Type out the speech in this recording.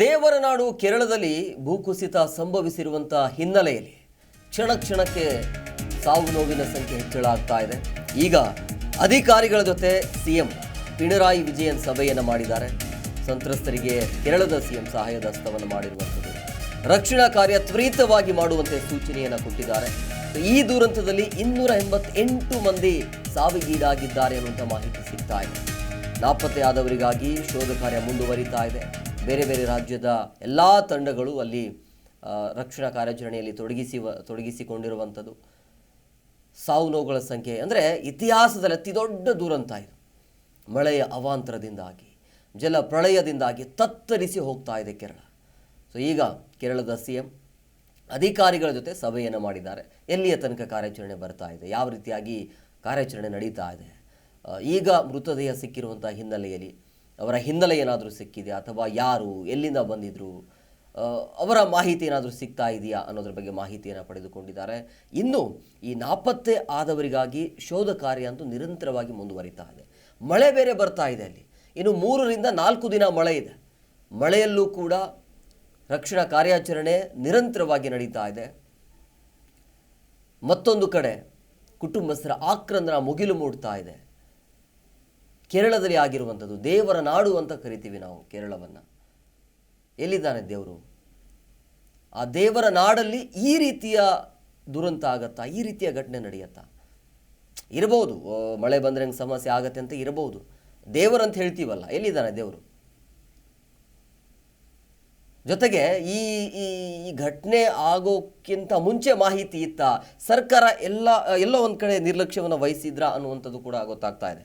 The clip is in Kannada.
ದೇವರ ನಾಡು ಕೇರಳದಲ್ಲಿ ಭೂಕುಸಿತ ಸಂಭವಿಸಿರುವಂಥ ಹಿನ್ನೆಲೆಯಲ್ಲಿ ಕ್ಷಣ ಕ್ಷಣಕ್ಕೆ ಸಾವು ನೋವಿನ ಸಂಖ್ಯೆ ಹೆಚ್ಚಳ ಆಗ್ತಾ ಇದೆ. ಈಗ ಅಧಿಕಾರಿಗಳ ಜೊತೆ ಸಿಎಂ ಪಿಣರಾಯಿ ವಿಜಯನ್ ಸಭೆಯನ್ನು ಮಾಡಿದ್ದಾರೆ. ಸಂತ್ರಸ್ತರಿಗೆ ಕೇರಳದ ಸಿಎಂ ಸಹಾಯದ ಹಸ್ತವನ್ನು ಮಾಡಿರುವಂಥದ್ದು. ರಕ್ಷಣಾ ಕಾರ್ಯ ತ್ವರಿತವಾಗಿ ಮಾಡುವಂತೆ ಸೂಚನೆಯನ್ನು ಕೊಟ್ಟಿದ್ದಾರೆ. ಈ ದುರಂತದಲ್ಲಿ ಇನ್ನೂರ ಎಂಬತ್ತೆಂಟು ಮಂದಿ ಸಾವಿಗೀಡಾಗಿದ್ದಾರೆ ಅನ್ನುವಂಥ ಮಾಹಿತಿ ಸಿಗ್ತಾ ಇದೆ. ನಾಪತ್ತೆಯಾದವರಿಗಾಗಿ ಶೋಧ ಕಾರ್ಯ ಮುಂದುವರಿತಾ ಇದೆ. ಬೇರೆ ಬೇರೆ ರಾಜ್ಯದ ಎಲ್ಲ ತಂಡಗಳು ಅಲ್ಲಿ ರಕ್ಷಣಾ ಕಾರ್ಯಾಚರಣೆಯಲ್ಲಿ ತೊಡಗಿಸಿ ತೊಡಗಿಸಿಕೊಂಡಿರುವಂಥದ್ದು. ಸಾವು ನೋವುಗಳ ಸಂಖ್ಯೆ ಅಂದರೆ ಇತಿಹಾಸದಲ್ಲಿ ಅತಿ ದೊಡ್ಡ ದುರಂತ ಇದು. ಮಳೆಯ ಅವಾಂತರದಿಂದಾಗಿ, ಜಲ ಪ್ರಳಯದಿಂದಾಗಿ ತತ್ತರಿಸಿ ಹೋಗ್ತಾ ಇದೆ ಕೇರಳ. ಸೊ ಈಗ ಕೇರಳದ ಸಿ ಎಂ ಅಧಿಕಾರಿಗಳ ಜೊತೆ ಸಭೆಯನ್ನು ಮಾಡಿದ್ದಾರೆ. ಎಲ್ಲಿಯ ತನಕ ಕಾರ್ಯಾಚರಣೆ ಬರ್ತಾ ಇದೆ? ಯಾವ ರೀತಿಯಾಗಿ ಕಾರ್ಯಾಚರಣೆ ನಡೀತಾ ಇದೆ? ಈಗ ಮೃತದೇಹ ಸಿಕ್ಕಿರುವಂಥ ಹಿನ್ನೆಲೆಯಲ್ಲಿ ಅವರ ಹಿನ್ನೆಲೆ ಏನಾದರೂ ಸಿಕ್ಕಿದೆಯಾ ಅಥವಾ ಯಾರು, ಎಲ್ಲಿಂದ ಬಂದಿದ್ರು ಅವರ ಮಾಹಿತಿ ಏನಾದರೂ ಸಿಗ್ತಾ ಇದೆಯಾ ಅನ್ನೋದ್ರ ಬಗ್ಗೆ ಮಾಹಿತಿಯನ್ನು ಪಡೆದುಕೊಂಡಿದ್ದಾರೆ. ಇನ್ನು ಈ ನಾಪತ್ತೆ ಆದವರಿಗಾಗಿ ಶೋಧ ಕಾರ್ಯ ಅಂತೂ ನಿರಂತರವಾಗಿ ಮುಂದುವರಿತಾ ಇದೆ. ಮಳೆ ಬೇರೆ ಬರ್ತಾ ಇದೆ ಅಲ್ಲಿ. ಇನ್ನು ಮೂರರಿಂದ ನಾಲ್ಕು ದಿನ ಮಳೆ ಇದೆ. ಮಳೆಯಲ್ಲೂ ಕೂಡ ರಕ್ಷಣಾ ಕಾರ್ಯಾಚರಣೆ ನಿರಂತರವಾಗಿ ನಡೀತಾ ಇದೆ. ಮತ್ತೊಂದು ಕಡೆ ಕುಟುಂಬಸ್ಥರ ಆಕ್ರಂದನ ಮುಗಿಲು ಮೂಡ್ತಾ ಇದೆ. ಕೇರಳದಲ್ಲಿ ಆಗಿರುವಂಥದ್ದು, ದೇವರ ನಾಡು ಅಂತ ಕರಿತೀವಿ ನಾವು ಕೇರಳವನ್ನು. ಎಲ್ಲಿದ್ದಾನೆ ದೇವರು? ಆ ದೇವರ ನಾಡಲ್ಲಿ ಈ ರೀತಿಯ ದುರಂತ ಆಗತ್ತಾ? ಈ ರೀತಿಯ ಘಟನೆ ನಡೆಯತ್ತಾ? ಇರಬಹುದು. ಮಳೆ ಬಂದರೆ ಹೆಂಗೆ ಸಮಸ್ಯೆ ಆಗತ್ತೆ ಅಂತ ಇರಬಹುದು. ದೇವರಂತ ಹೇಳ್ತೀವಲ್ಲ, ಎಲ್ಲಿದ್ದಾನೆ ದೇವರು? ಜೊತೆಗೆ ಈ ಈ ಈ ಘಟನೆ ಆಗೋಕ್ಕಿಂತ ಮುಂಚೆ ಮಾಹಿತಿ ಇತ್ತ? ಸರ್ಕಾರ ಎಲ್ಲ, ಎಲ್ಲೋ ಒಂದು ಕಡೆ ನಿರ್ಲಕ್ಷ್ಯವನ್ನು ವಹಿಸಿದ್ರ ಅನ್ನುವಂಥದ್ದು ಕೂಡ ಗೊತ್ತಾಗ್ತಾ ಇದೆ.